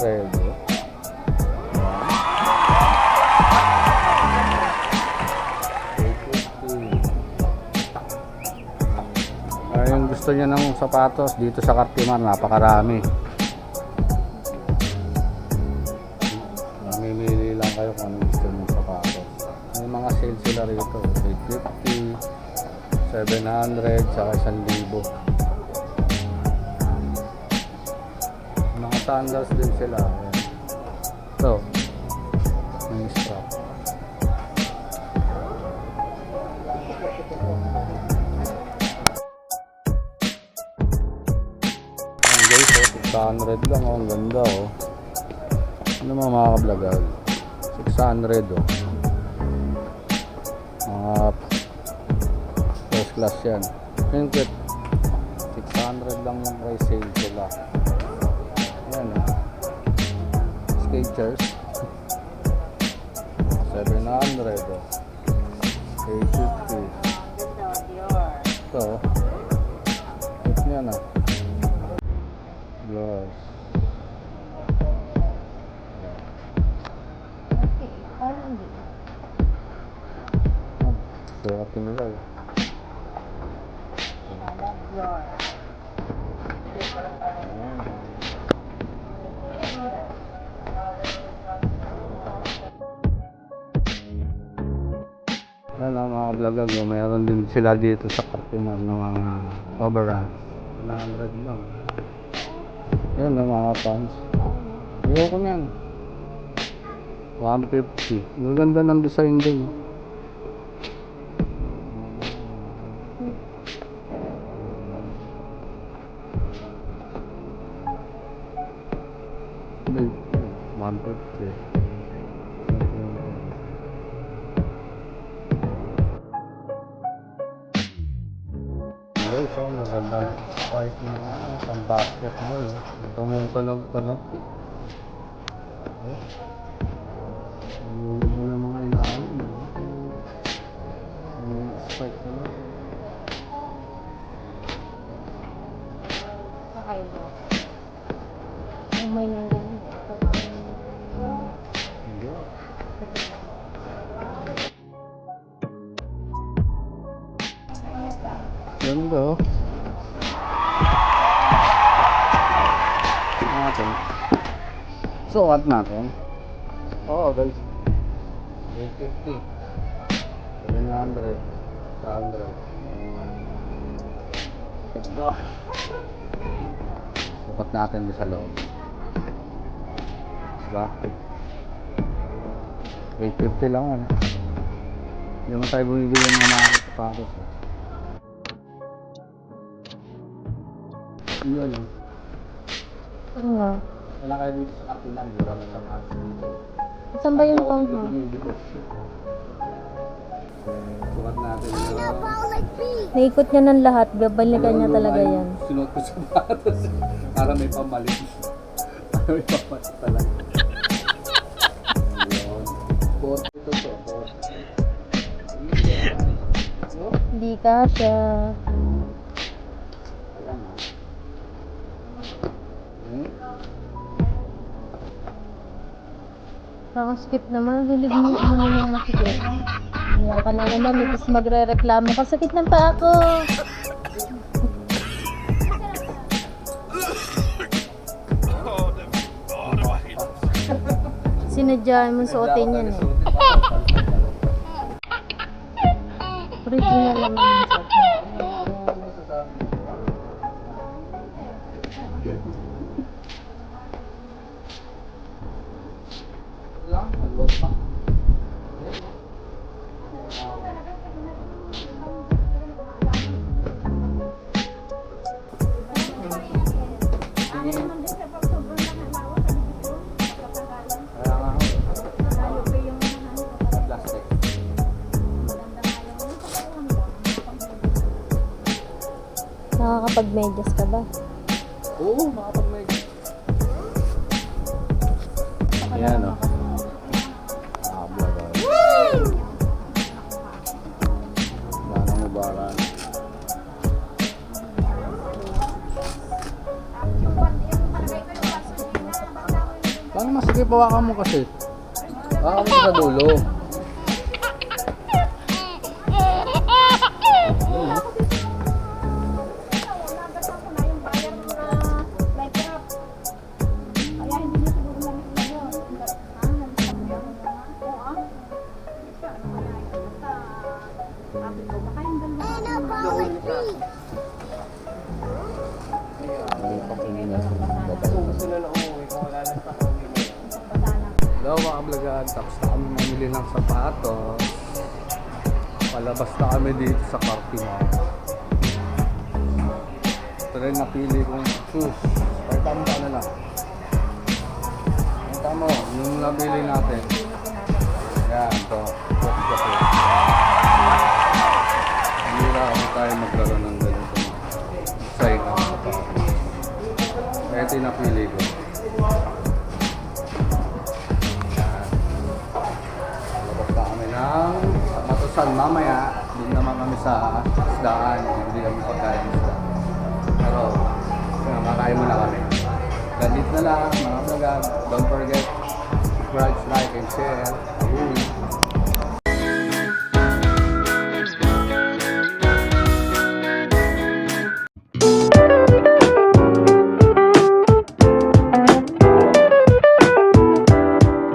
Alfredo. Ayun, gusto niya ng sapatos dito sa Cartimar, napakarami. Mamimili lang kayo kung anong gusto ng sapatos. May mga sale sila rito, 850, 700, saka 1,000. Sandals din sila. Ayan. Ito. May strap. Ayan guys, oh, 600 lang oh. Ang ganda oh. Ano mga mga kablagag? 600 oh. Mga first class yan. Yung kit, 600 lang yung price sale sila. Yan oh. Skechers. 700 oh. 850. Ito oh. Kit niya na. Gloss. Sukat nila eh. Yan oh, mayroon din sila dito sa Cartimar ng mga overrun. 100 lang. Yan ang mga pants. Ayoko niyan. 150. Ang ganda ng design din. May 150. Ay, so maganda. Kahit na ano, pang basketball. Tumutunog pa na. Ang mo na mga ilalim. Ang spike na lang. Kakaiba. Ang may nang Natin. Sukat natin. Oo guys. 850. 700. 100. Ito. Sukat natin sa loob. Diba? 850 lang ano. Hindi mo tayo bumibili ng mga sapatos. Yun. oh. Oo nga. Wala kayo dito sa kapilan. Wala ka sapatos dito. Saan ba yung town hall? Sukat natin yun. Naikot niya ng lahat. Babalikan niya talaga yan. Sinuot ko sa sapatos. Para may pamalit. Para may pamalit talaga. Hindi ka siya. Parang skip naman. Hilig mo mo yung masikip. Kaya ka na naman. Tapos magre-reklamo ka. Sakit ng paa ko. Sinadya mo suotin yan eh. Original naman yung suot Nakakapag-medyas ka ba? Oo, makapag-may. Ayan o. Ah, vlog Wala nang ubaran. Paano masakit pawakan mo kasi? Pawakan mo sa dulo. Hello mga vlogan, tapos na kami mamili ng sapatos Palabas na kami dito sa parking lot Ito rin napili kong shoes Pagtama ka na lang Ang tamo, yung nabili natin. Ito yung napili ko. Labas na kami ng matusan mamaya. Doon naman kami sa isdaan. Hindi kami pagkain isda. Pero, yun, kakain muna kami. Ganit na lang, mga vlogger. Don't forget, subscribe, like, and share. Ayun.